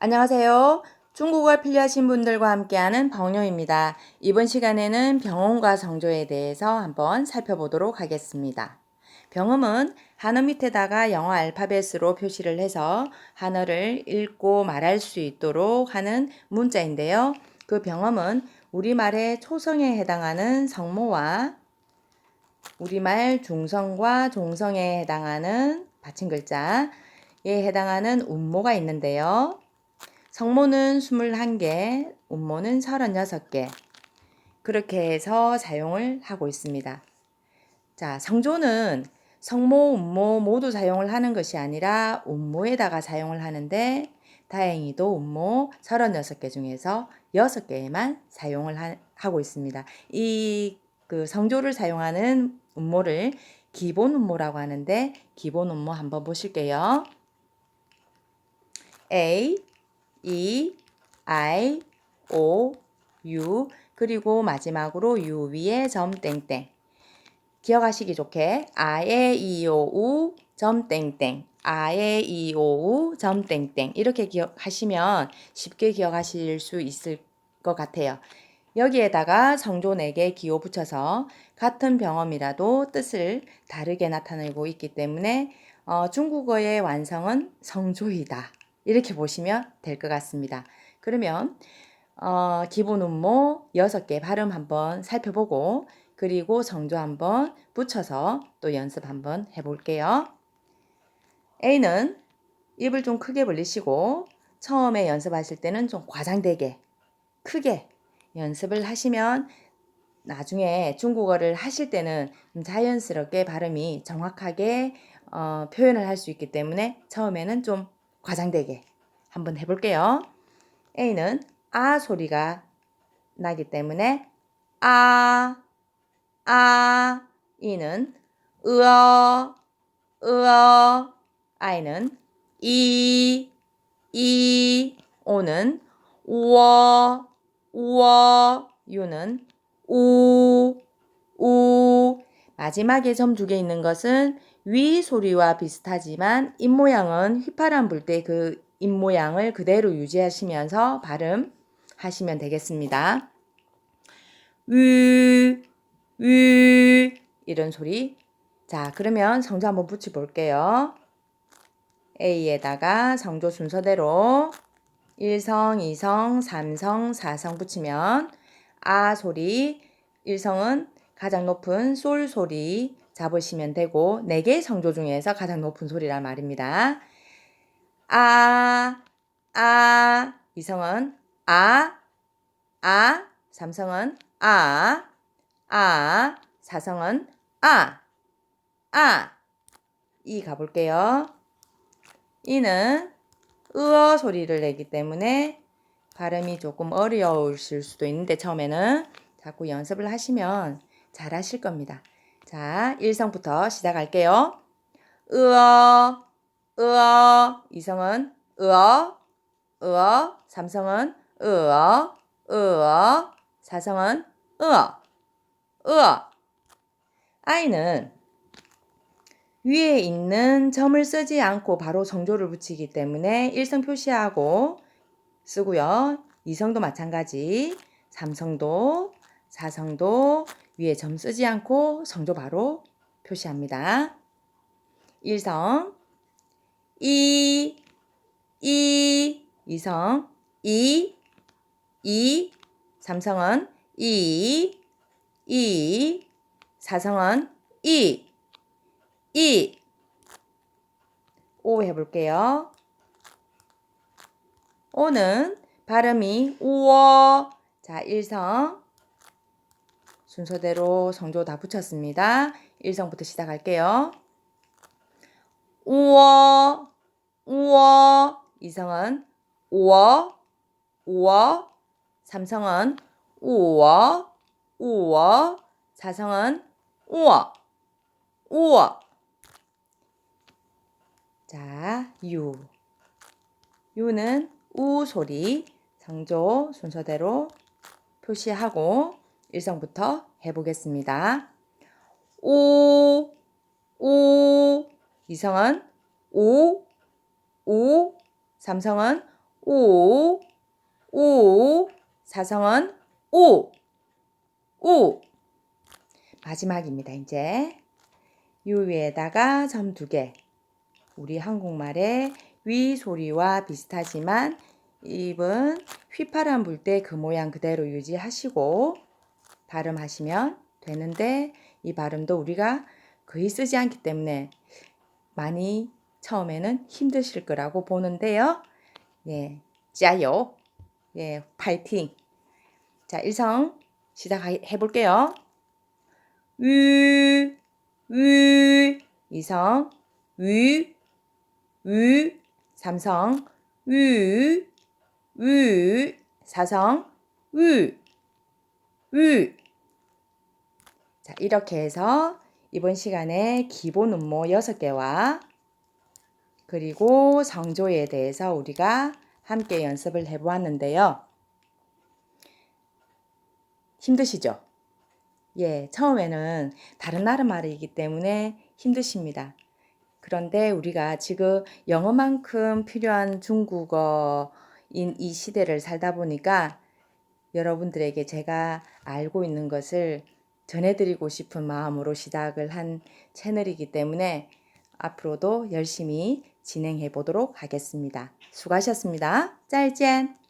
안녕하세요. 중국어 필요하신 분들과 함께하는 병요입니다. 이번 시간에는 병음과 성조에 대해서 한번 살펴보도록 하겠습니다. 병음은 한어 밑에다가 영어 알파벳으로 표시를 해서 한어를 읽고 말할 수 있도록 하는 문자인데요. 그 병음은 우리말의 초성에 해당하는 성모와 우리말 중성과 종성에 해당하는 받침 글자에 해당하는 운모가 있는데요. 성모는 21개, 운모는 36개. 그렇게 해서 사용을 하고 있습니다. 자, 성조는 성모, 운모 모두 사용을 하는 것이 아니라 운모에다가 사용을 하는데 다행히도 운모 36개 중에서 6개에만 사용을 하, 하고 있습니다. 이 그 성조를 사용하는 운모를 기본 운모라고 하는데 기본 운모 한번 보실게요. A, E, I, O, U 그리고 마지막으로 U 위에 점 땡땡 기억하시기 좋게 아에 이오우 점 땡땡 아에 이오우 점 땡땡 이렇게 기억하시면 쉽게 기억하실 수 있을 것 같아요. 여기에다가 성조 4개 기호 붙여서 같은 병음이라도 뜻을 다르게 나타내고 있기 때문에 어, 중국어의 완성은 성조이다. 이렇게 보시면 될 것 같습니다. 그러면 어, 기본 음모 6개 발음 한번 살펴보고 그리고 성조 한번 붙여서 또 연습 한번 해볼게요. A는 입을 좀 크게 벌리시고 처음에 연습하실 때는 좀 과장되게 크게 연습을 하시면 나중에 중국어를 하실 때는 자연스럽게 발음이 정확하게 어, 표현을 할 수 있기 때문에 처음에는 좀 과장되게 한번 해볼게요. A는 아 소리가 나기 때문에 아, 아, 이는 으어, 으어, 아이는 이, 이, 오는 우어, 우어, 유는 우, 우. 마지막에 점 두 개 있는 것은 위 소리와 비슷하지만 입 모양은 휘파람 불 때 그 입 모양을 그대로 유지하시면서 발음하시면 되겠습니다. 위, 위 이런 소리. 자, 그러면 성조 한번 붙여 볼게요. A에다가 성조 순서대로 1성, 2성, 3성, 4성 붙이면 아 소리 1성은 가장 높은 솔 소리 잡으시면 되고 4개의 성조 중에서 가장 높은 소리란 말입니다. 아, 아, 이성은 아, 아, 삼성은 아, 아, 사성은 아, 아. 이 가볼게요. 이는 으어 소리를 내기 때문에 발음이 조금 어려우실 수도 있는데 처음에는 자꾸 연습을 하시면 잘 하실 겁니다. 자, 1성부터 시작할게요. 으어, 으어, 이성은 으어, 으어, 삼성은 으어, 으어, 사성은 으어, 으어. 아이는 위에 있는 점을 쓰지 않고 바로 정조를 붙이기 때문에 1성 표시하고 쓰고요. 2성도 마찬가지. 3성도, 4성도 위에 점 쓰지 않고 성조 바로 표시합니다. 1성, 2, 2, 2성, 2, 2, 3성은 2, 2, 4성은 2, 2, 5 해볼게요. 5는 발음이 우어. 자, 1성. 순서대로 성조 다 붙였습니다. 1성부터 시작할게요. 우어, 우어. 2성은 우어, 우어. 3성은 우어, 우어. 4성은 우어, 우어. 자, 유. 유는 우 소리 성조 순서대로 표시하고 일성부터 해보겠습니다. 오, 오, 이성은 오, 오, 삼성은 오, 오, 사성은 오, 오. 마지막입니다, 이제. 요 위에다가 점 두 개. 우리 한국말의 위 소리와 비슷하지만 입은 휘파람 불 때 그 모양 그대로 유지하시고 발음하시면 되는데 이 발음도 우리가 거의 쓰지 않기 때문에 많이 처음에는 힘드실 거라고 보는데요. 예, 짜요. 예, 파이팅. 자, 일성 시작해 볼게요. 위, 위, 이성, 위, 위, 삼성, 위, 위, 사성, 위, 위. 자, 이렇게 해서 이번 시간에 기본 음모 6개와 그리고 성조에 대해서 우리가 함께 연습을 해보았는데요. 힘드시죠? 예, 처음에는 다른 나라 말이기 때문에 힘드십니다. 그런데 우리가 지금 영어만큼 필요한 중국어인 이 시대를 살다 보니까 여러분들에게 제가 알고 있는 것을 전해드리고 싶은 마음으로 시작을 한 채널이기 때문에 앞으로도 열심히 진행해 보도록 하겠습니다. 수고하셨습니다. 짤젠!